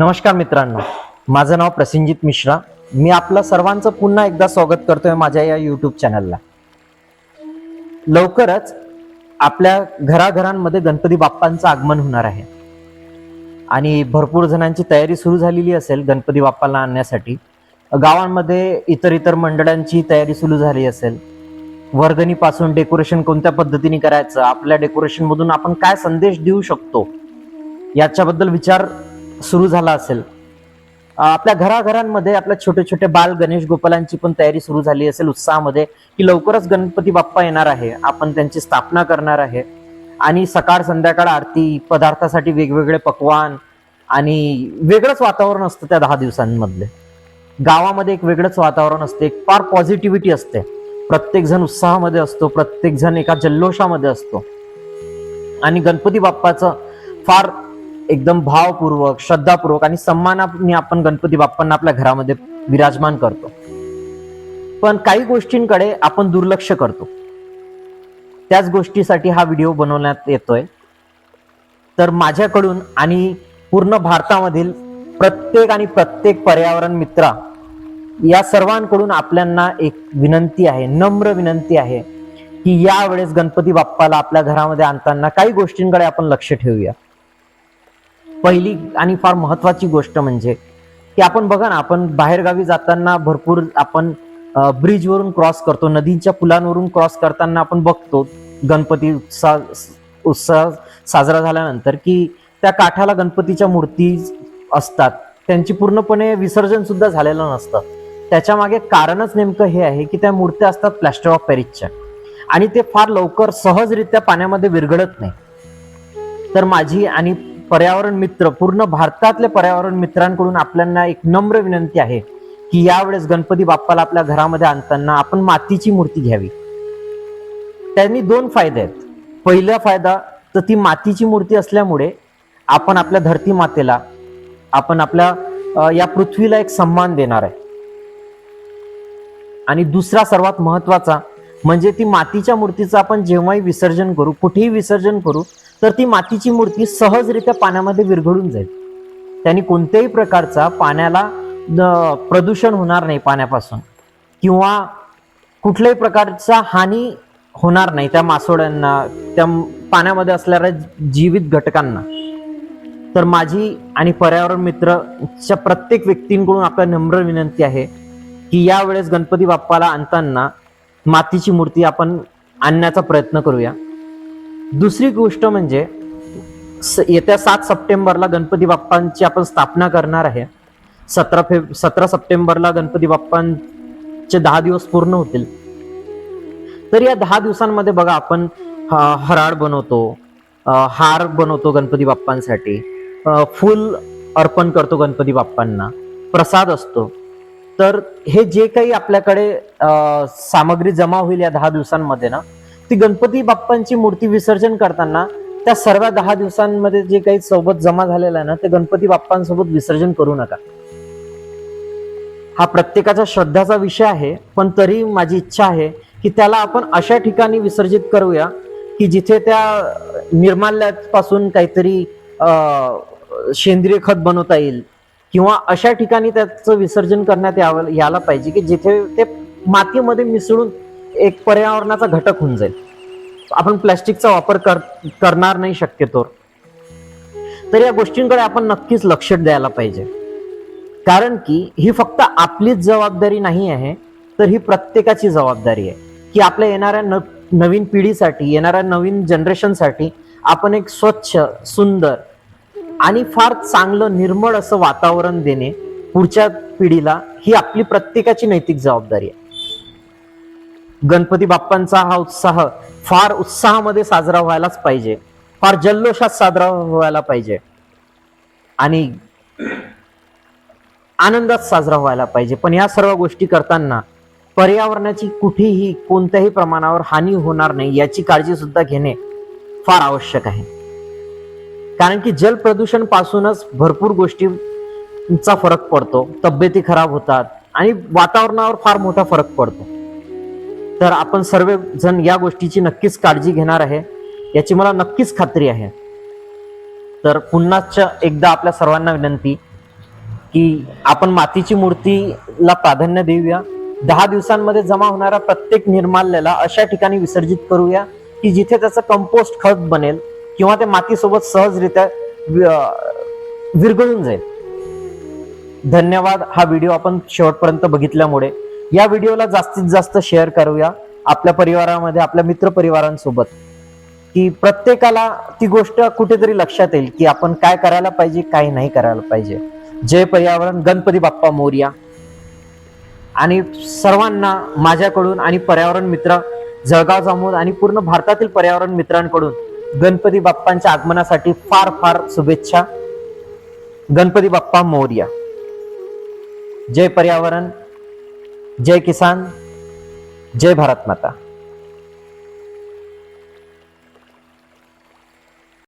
नमस्कार मित्रांनो. माझं नाव प्रसिनजित मिश्रा. मी आपलं सर्वांचं पुन्हा एकदा स्वागत करतोय माझ्या या यूट्यूब चॅनलला लवकरच आपल्या घराघरांमध्ये गणपती बाप्पांचं आगमन होणार आहे. आणि भरपूर जणांची तयारी सुरू झालेली असेल गणपती बाप्पाला आणण्यासाठी. गावांमध्ये इतर इतर मंडळांची तयारी सुरू झाली असेल. वर्गणीपासून डेकोरेशन कोणत्या पद्धतीने करायचं आपल्या डेकोरेशनमधून आपण काय संदेश देऊ शकतो याच्याबद्दल विचार सुरू झाला असेल. आपल्या घराघरांमध्ये आपल्या छोटे छोटे बाल गणेश गोपालांची पण तयारी सुरू झाली असेल उत्साहामध्ये की लवकरच गणपती बाप्पा येणार आहे आपण त्यांची स्थापना करणार आहे. आणि सकाळ संध्याकाळ आरती पदार्थासाठी वेगवेगळे पकवान आणि वेगळंच वातावरण असतं त्या दहा दिवसांमधले. गावामध्ये एक वेगळंच वातावरण असते एक फार पॉझिटिव्हिटी असते. प्रत्येकजण उत्साहामध्ये असतो प्रत्येकजण एका जल्लोषामध्ये असतो. आणि गणपती बाप्पाचं फार एकदम भावपूर्वक श्रद्धापूर्वक आणि सन्मानाने आपण गणपती बाप्पांना आपल्या घरामध्ये विराजमान करतो. पण काही गोष्टींकडे आपण दुर्लक्ष करतो. त्याच गोष्टीसाठी हा व्हिडिओ बनवण्यात येतोय. तर माझ्याकडून आणि पूर्ण भारतामधील प्रत्येक आणि प्रत्येक पर्यावरण मित्रा या सर्वांकडून आपल्यांना एक विनंती आहे नम्र विनंती आहे की यावेळेस गणपती बाप्पाला आपल्या घरामध्ये आणताना काही गोष्टींकडे आपण लक्ष ठेवूया. पहिली आणि फार महत्वाची गोष्ट म्हणजे की आपण बघा ना आपण बाहेरगावी जाताना भरपूर आपण ब्रिजवरून क्रॉस करतो नदीच्या पुलांवरून क्रॉस करताना आपण बघतो गणपती उत्साह उत्साह साजरा झाल्यानंतर की त्या काठाला गणपतीच्या मूर्ती असतात. त्यांची पूर्णपणे विसर्जन सुद्धा झालेलं नसतं. त्याच्यामागे कारणच नेमकं हे आहे की त्या मूर्त्या असतात प्लॅस्टर ऑफ पॅरिसच्या. आणि ते फार लवकर सहजरित्या पाण्यामध्ये विरघळत नाही. तर माझी आणि पर्यावरण मित्र पूर्ण भारतातले पर्यावरण मित्रांकडून आपल्याला एक नम्र विनंती आहे की यावेळेस गणपती बाप्पाला आपल्या घरामध्ये आणताना आपण मातीची मूर्ती घ्यावी. त्यांनी दोन फायदे आहेत. पहिला फायदा तर ती मातीची मूर्ती असल्यामुळे आपण आपल्या धरती मातेला आपण आपल्या या पृथ्वीला एक सन्मान देणार आहे. आणि दुसरा सर्वात महत्त्वाचा म्हणजे ती मातीच्या मूर्तीचं आपण जेव्हाही विसर्जन करू कुठेही विसर्जन करू तर ती मातीची मूर्ती सहजरित्या पाण्यामध्ये विरघळून जाईल. त्यांनी कोणत्याही प्रकारचा पाण्याला प्रदूषण होणार नाही पाण्यापासून. किंवा कुठल्याही प्रकारचा हानी होणार नाही त्या मासोड्यांना त्या पाण्यामध्ये असणाऱ्या जीवित घटकांना. तर माझी आणि पर्यावरण मित्रच्या प्रत्येक व्यक्तींकडून आपल्या नम्र विनंती आहे की यावेळेस गणपती बाप्पाला आणताना मातीची मूर्ती आपण आणण्याचा प्रयत्न करूया. दुसरी गोष्ट म्हणजे स- येत्या सात सप्टेंबरला गणपती बाप्पांची आपण स्थापना करणार आहे. सतरा फेब सतरा सप्टेंबरला गणपती बाप्पांचे दहा दिवस पूर्ण होतील. तर या दहा दिवसांमध्ये बघा आपण हराळ बनवतो हार बनवतो गणपती बाप्पांसाठी फुल फूल अर्पण करतो गणपती बाप्पांना प्रसाद असतो. तर हे जे काही आपल्याकडे सामग्री जमा होईल या दहा दिवसांमध्ये ना ती गणपती बाप्पांची मूर्ती विसर्जन करताना त्या सर्व दहा दिवसांमध्ये जे काही सोबत जमा झालेलं आहे ना ते गणपती बाप्पांसोबत विसर्जन करू नका. हा प्रत्येकाचा श्रद्धाचा विषय आहे पण तरी माझी इच्छा आहे की त्याला आपण अशा ठिकाणी विसर्जित करूया की जिथे त्या निर्माल्यापासून काहीतरी सेंद्रिय खत बनवता येईल किंवा अशा ठिकाणी त्याचं विसर्जन करण्यात यावं यायला पाहिजे की जिथे ते मातीमध्ये मिसळून एक पर्यावरणाचा घटक होऊन जाईल. आपण प्लॅस्टिकचा वापर कर करणार नाही शक्यतो तर या गोष्टींकडे आपण नक्कीच लक्ष द्यायला पाहिजे. कारण की ही फक्त आपलीच जबाबदारी नाही आहे तर ही प्रत्येकाची जबाबदारी आहे. की आपल्या येणाऱ्या न नवीन पिढीसाठी येणाऱ्या नवीन जनरेशनसाठी आपण एक स्वच्छ सुंदर आणि फार चांगलं निर्मळ असं वातावरण देणे पुढच्या पिढीला ही आपली प्रत्येकाची नैतिक जबाबदारी आहे. गणपती बाप्पांचा हा उत्साह फार उत्साहामध्ये साजरा व्हायलाच पाहिजे. फार जल्लोषात साजरा व्हायला पाहिजे. आणि आनंदात साजरा व्हायला पाहिजे. पण या सर्व गोष्टी करताना पर्यावरणाची कुठेही कोणत्याही प्रमाणावर हानी होणार नाही याची काळजी सुद्धा घेणे फार आवश्यक आहे. कारण की जल प्रदूषण पासूनच भरपूर गोष्टींचा फरक पडतो. तब्येती खराब होतात आणि वातावरणावर फार मोठा फरक पडतो. तर आपण सर्वजण या गोष्टीची नक्कीच काळजी घेणार आहे. याची मला नक्कीच खात्री आहे. तर पुन्हाच एकदा आपल्या सर्वांना विनंती की आपण मातीची मूर्तीला प्राधान्य देऊया. दहा दिवसांमध्ये जमा होणारा प्रत्येक निर्माल्याला अशा ठिकाणी विसर्जित करूया की जिथे त्याचं कंपोस्ट खत बनेल किंवा ते मातीसोबत सहजरित्या विरघळून जाईल. धन्यवाद. हा व्हिडिओ आपण शेवटपर्यंत बघितल्यामुळे. या व्हिडिओला जास्तीत जास्त शेअर करूया आपल्या परिवारामध्ये आपल्या मित्र परिवारांसोबत की प्रत्येकाला ती गोष्ट कुठेतरी लक्षात येईल की आपण काय करायला पाहिजे काय नाही करायला पाहिजे. जय पर्यावरण गणपती बाप्पा मोर्या. आणि सर्वांना माझ्याकडून आणि पर्यावरण मित्र जळगाव जामोद आणि पूर्ण भारतातील पर्यावरण मित्रांकडून गणपती बाप्पांच्या आगमनासाठी फार फार शुभेच्छा. गणपती बाप्पा मोर्या. जय पर्यावरण जय किसान जय भारत माता.